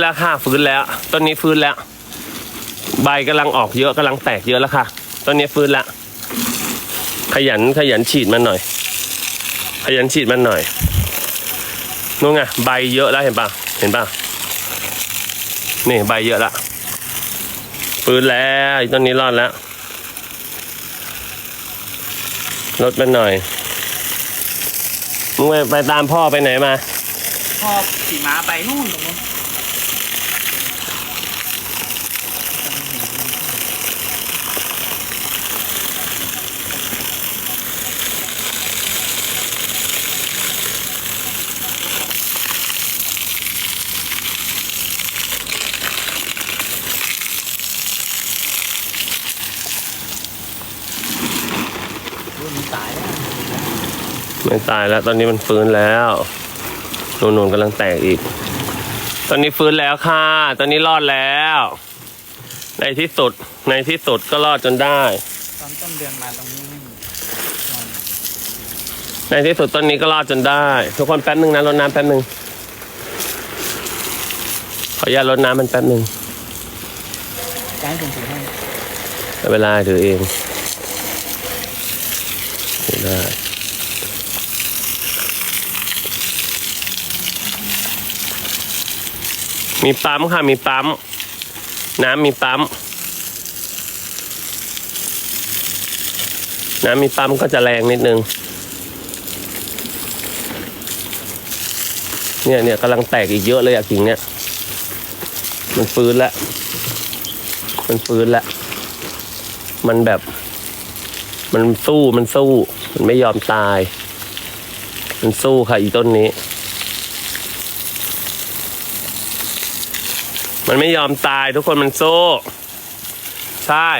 แล้วค่ะฟื้นแล้วต้นนี้ฟื้นแล้ว ใบกำลังออกเยอะกำลังแตกเยอะแล้วค่ะต้นนี้ฟื้นแล้วขยันขยันฉีดมันหน่อย ขยันฉีดมันหน่อยนู่นไงใบเยอะแล้วเห็นปะเห็นปะนี่ใบเยอะละฟื้นแล้วต้นนี้รอดแล้วลดมันหน่อยมึงไปตามพ่อไปไหนมาพ่อขี่ม้าไปนู่นตรงนู้นมันตายแล้ว ไม่ตายแล้วตอนนี้มันฟื้นแล้วนูนๆกำลังแตกอีก ตอนนี้ฟื้นแล้วค่ะ ตอนนี้รอดแล้ว ในที่สุดในที่สุดก็รอดจนได้ ตอนต้นเดือนมาตรงนี้ไม่มีในที่สุดต้นนี้ก็รอดจนได้ ทุกคนแป๊บนึงนะรดน้ำแป๊บนึงขออนุญาตรดน้ำมันแป๊บนึงให้ผมถือให้ไม่เป็นไรถือเองถือได้ มีปั๊มค่ะ มีปั๊ม น้ำมีปั๊ม น้ำมีปั๊มก็จะแรงนิดนึง เนี่ยเนี่ยกำลังแตกอีกเยอะเลยอะกิ่งเนี่ย มันฟื้นล้วมันฟื้นล้วมันแบบ มันสู้ มันสู้ มันไม่ยอมตาย มันสู้ค่ะอีต้นนี้ มันไม่ยอมตายทุกคนมันสู้ ใช่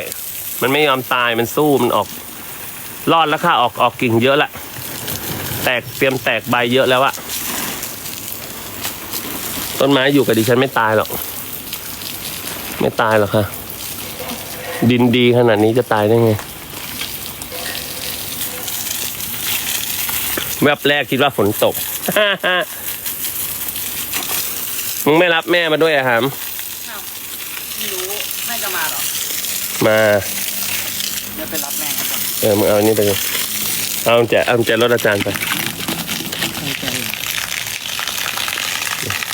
มันไม่ยอมตายมันสู้มันออก รอดแล้วค่ะออกออกกิ่งเยอะละ แตกเตรียมแตกใบเยอะแล้วอะต้นไม้อยู่กับดิฉันไม่ตายหรอก ไม่ตายหรอกค่ะ ดินดีขนาดนี้จะตายได้ไง แวบแรกคิดว่าฝนตก มึงไม่รับแม่มาด้วยอะหามอ้า ม่จะมาเหรอ มาเดี๋ยวไปรับแม่ครับก่อนเออมึงเอาอันนี้ไปเลยเอาแจเอาแจรถอาจารย์ไปให้ใจ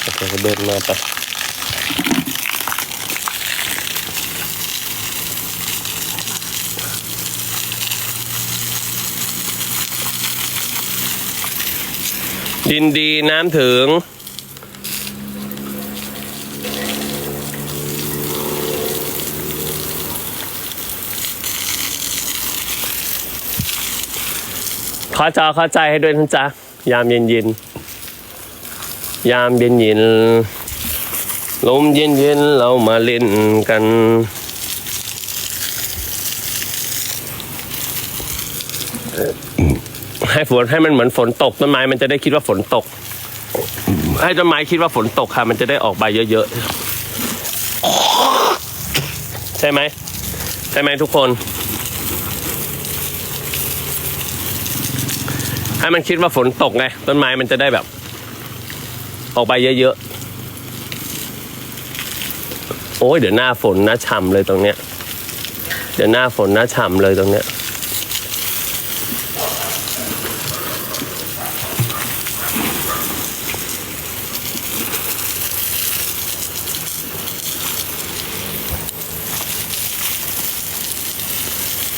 อาจารย์ก็เดินมาไปดินดีน้ำถึง อจอเข้าใจให้ด้วยนะจ๊ะ ยามเย็นเย็นยามเย็นเย็นลมเย็นเย็นเรามาเล่นกัน ให้ฝนให้มันเหมือนฝนตกต้นไม้มันจะได้คิดว่าฝนตก ให้ต้นไม้คิดว่าฝนตกค่ะ มันจะได้ออกใบเยอะๆ ใช่ไหม ใช่ไหมทุกคน ให้มันคิดว่าฝนตกไง ต้นไม้มันจะได้แบบ ออกไปเยอะๆ โอ้ยเดี๋ยวหน้าฝนนะฉ่ำเลยตรงเนี้ย เดี๋ยวหน้าฝนนะฉ่ำเลยตรงเนี้ย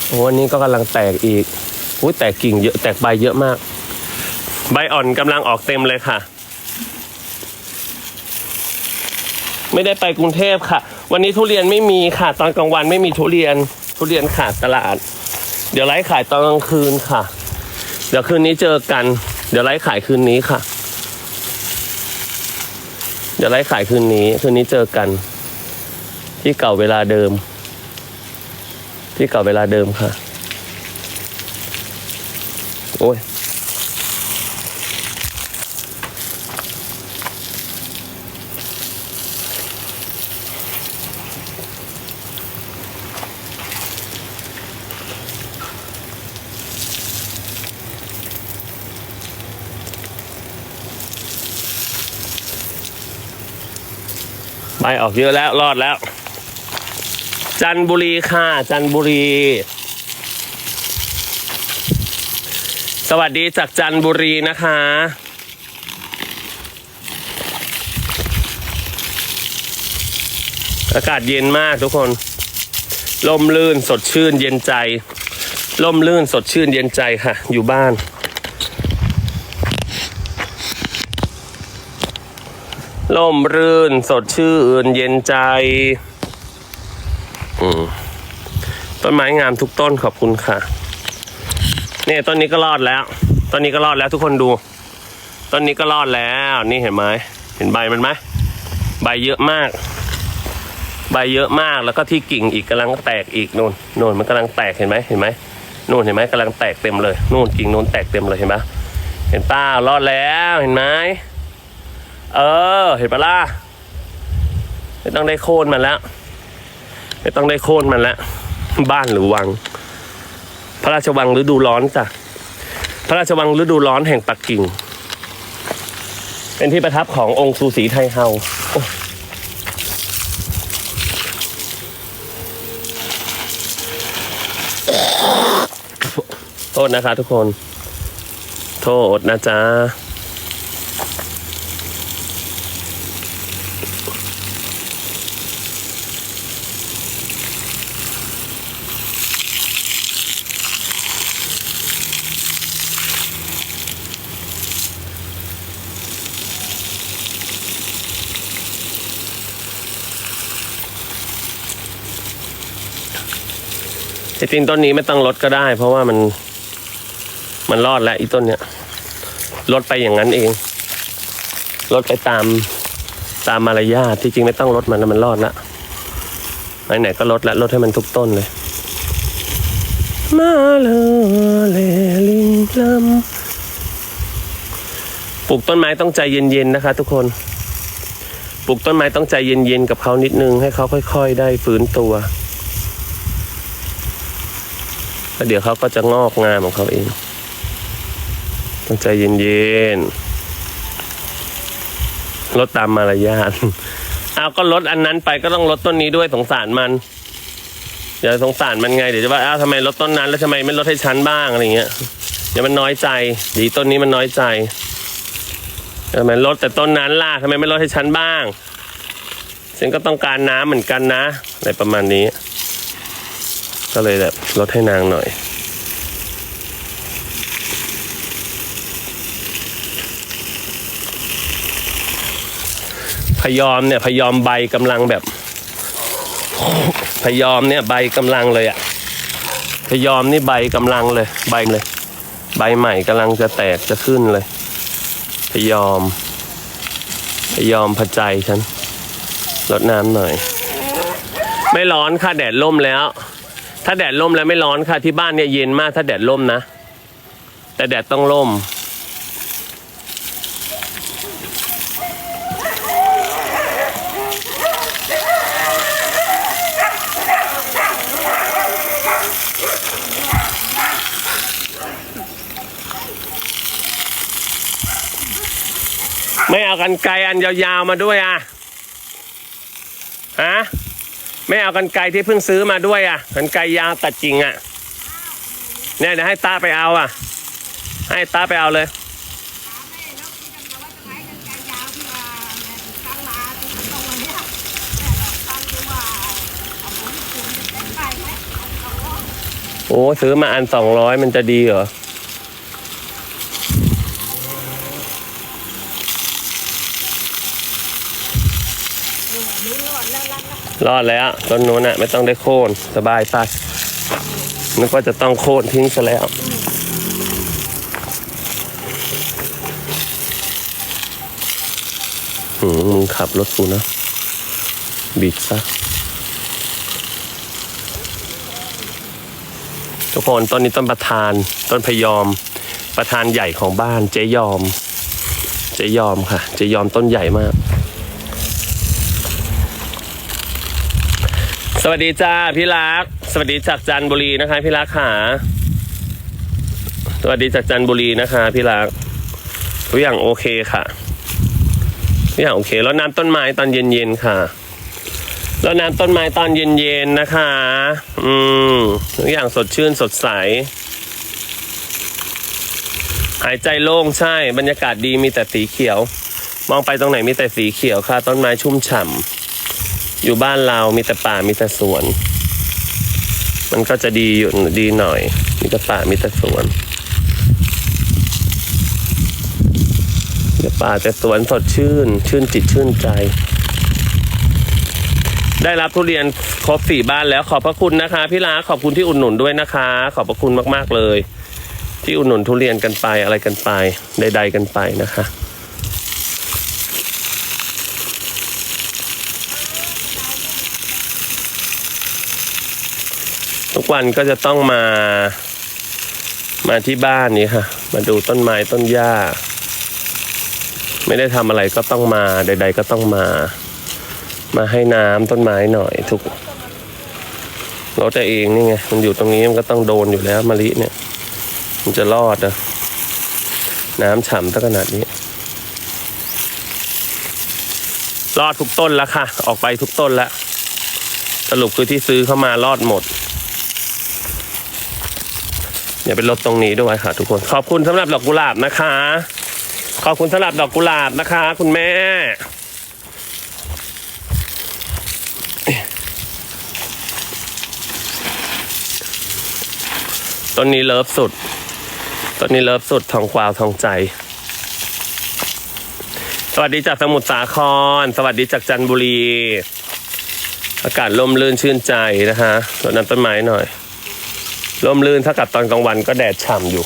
โอ้อันนี้ก็กำลังแตกอีกอุ้ยแตกกิ่งเยอะ แตกใบเยอะมาก ใบอ่อนกำลังออกเต็มเลยค่ะ ไม่ได้ไปกรุงเทพค่ะ วันนี้ทุเรียนไม่มีค่ะ ตอนกลางวันไม่มีทุเรียน ทุเรียนขาดตลาด เดี๋ยวไลฟ์ขายตอนกลางคืนค่ะ เดี๋ยวคืนนี้เจอกัน เดี๋ยวไลฟ์ขายคืนนี้ค่ะ เดี๋ยวไลฟ์ขายคืนนี้ คืนนี้เจอกัน ที่เก่าเวลาเดิม ที่เก่าเวลาเดิมค่ะ โอ้ย ใบออกเยอะแล้วรอดแล้ว จันบุรีค่ะ จันบุรี สวัสดีจากจันบุรีนะคะอากาศเย็นมากทุกคน ลมลื่นสดชื่นเย็นใจ ลมลื่นสดชื่นเย็นใจค่ะ อยู่บ้าน ล่มรื่นสดชื่นเย็นใจอืมต้นไม้งามทุกต้นขอบคุณค่ะเนี่ยต้นนี้ก็รอดแล้วต้นนี้ก็รอดแล้วทุกคนดูต้นนี้ก็รอดแล้วนี่เห็นไหมเห็นใบมันไหมใบเยอะมาก ใบเยอะมากแล้วก็ที่กิ่งอีกกำลังแตกอีกนู่นนู่นมันกำลังแตกเห็นไหมเห็นไหมนู่นเห็นไหมกำลังแตกเต็มเลยนู่นกิ่งนู่นแตกเต็มเลยเห็นไหมเห็นป้ารอดแล้วเห็นไหม เออ เห็นปะล่ะไม่ต้องได้โค่นมันแล้ว ไม่ต้องได้โค่นมันแล้ว บ้านหรือวัง พระราชวังฤดูร้อนจ้ะ พระราชวังฤดูร้อนแห่งปักกิ่ง เป็นที่ประทับขององค์ซูสีไทเฮาโอ้โทษนะคะทุกคน โทษนะจ๊ะ จริงต้นนี้ไม่ต้องลดก็ได้ เพราะว่ามัน มันรอดแล้วอีต้นเนี้ยลดไปอย่างนั้นเองลดไปตามตามมารยาทที่จริงไม่ต้องลดมันแล้วมันรอดละไหนๆก็ลดแล้วลดให้มันทุกต้นเลยมาเลเลลิงลำปลูกต้นไม้ต้องใจเย็นๆนะคะ ทุกคน ปลูกต้นไม้ต้องใจเย็นๆกับเขานิดนึงให้เขาค่อย ๆ ได้ฟื้นตัว แล้วเดี๋ยวเขาก็จะงอกงามของเขาเองต้องใจเย็นๆลดตามมารยาทเอาก็ลดอันนั้นไปก็ต้องลดต้นนี้ด้วยสงสารมันอย่าสงสารมันไงเดี๋ยวจะว่าอ้าวทำไมลดต้นนั้น แล้วทำไมไม่ลดให้ฉันบ้างอะไรเงี้ยเดี๋ยวมันน้อยใจ ดีต้นนี้มันน้อยใจทำไมลดแต่ต้นนั้นล่ะทำไมไม่ลดให้ฉันบ้างฉันก็ต้องการน้ำเหมือนกันนะอะไรประมาณนี้ ก็เลยแบบลดให้นางหน่อย พยอมเนี่ยพยอมใบกำลังแบบ พยอมเนี่ยใบกำลังเลยอะพยอมนี่ใบกำลังเลยใบเลย ใบใหม่กำลังจะแตกจะขึ้นเลย พยอม พยอมพอใจฉันลดน้ำหน่อย ไม่ร้อนค่ะแดดล่มแล้ว ถ้าแดดล่มแล้วไม่ร้อนค่ะ ที่บ้านเนี่ยเย็นมากถ้าแดดล่มนะ แต่แดดต้องล่ม ไม่เอากันไกลอันยาวๆมาด้วยอะฮะ ไม่เอากันไกลที่เพิ่งซื้อมาด้วยอะกันไกลยาวตัดจริงอะเนี่ยเดี๋ยวให้ตาไปเอาอะ ให้ตาไปเอาเลยโอ้ซื้อมาอันสองร้อยมันจะดีเหรอ รอดแล้วต้นนู้นน่ะไม่ต้องได้โค่นสบายไปนึกว่าจะต้องโค่นทิ้งซะแล้วหืมมึงขับรถกูนะบิดซะทุกคนต้นนี้ต้นประธาน ต้นพยอม ประธานใหญ่ของบ้านเจยอม เจยอมค่ะ เจยอมต้นใหญ่มาก สวัสดีจ้าพี่รัก สวัสดีจากจันบุรีนะคะ พี่รักขาสวัสดีจากจันบุรีนะคะ พี่รักทุกอย่างโอเคค่ะทุกอย่างโอเคแล้วน้ำต้นไม้ตอนเย็นๆค่ะแล้วน้ำต้นไม้ตอนเย็นๆนะคะ อืมทุกอย่างสดชื่นสดใส หายใจโล่งใช่ บรรยากาศดีมีแต่สีเขียว มองไปตรงไหนมีแต่สีเขียวค่ะ ต้นไม้ชุ่มฉ่ำ อยู่บ้านเรามีแต่ป่ามีแต่สวน มันก็จะดีอยู่ดีหน่อย มีแต่ป่ามีแต่สวนมีแต่ป่าแต่สวนสดชื่น ชื่นจิตชื่นใจ ได้รับทุเรียนครบสี่บ้านแล้วขอบพระคุณนะคะ พี่ลาขอบคุณที่อุดหนุนด้วยนะคะ ขอบพระคุณมาก ๆ เลย ที่อุดหนุนทุเรียนกันไปอะไรกันไป ใด ๆ กันไปนะคะ ทุกวันก็จะต้องมา มาที่บ้านนี้ค่ะ มาดูต้นไม้ต้นหญ้า ไม่ได้ทำอะไรก็ต้องมา ใด ๆ ก็ต้องมา มาให้น้ำต้นไม้หน่อยทุกเราแต่เองนี่ไงมันอยู่ตรงนี้มันก็ต้องโดนอยู่แล้วมะลิเนี่ย มันจะรอดนะน้ำฉ่ำตั้งขนาดนี้ รอดทุกต้นแล้วค่ะ ออกไปทุกต้นแล้ว สรุปคือที่ซื้อเข้ามารอดหมด อย่าไปลดตรงนี้ด้วยค่ะ ทุกคน ขอบคุณสำหรับดอกกุหลาบนะคะ ขอบคุณสำหรับดอกกุหลาบนะคะ คุณแม่ ต้นนี้เลิฟสุด ต้นนี้เลิฟสุดทองกวาวทองใจ สวัสดีจากสมุทรสาคร สวัสดีจากจันทบุรี อากาศร่มรื่นชื่นใจนะคะรดน้ำต้นไม้หน่อย ร่มรื่นถ้ากับตอนกลางวันก็แดดฉ่ำอยู่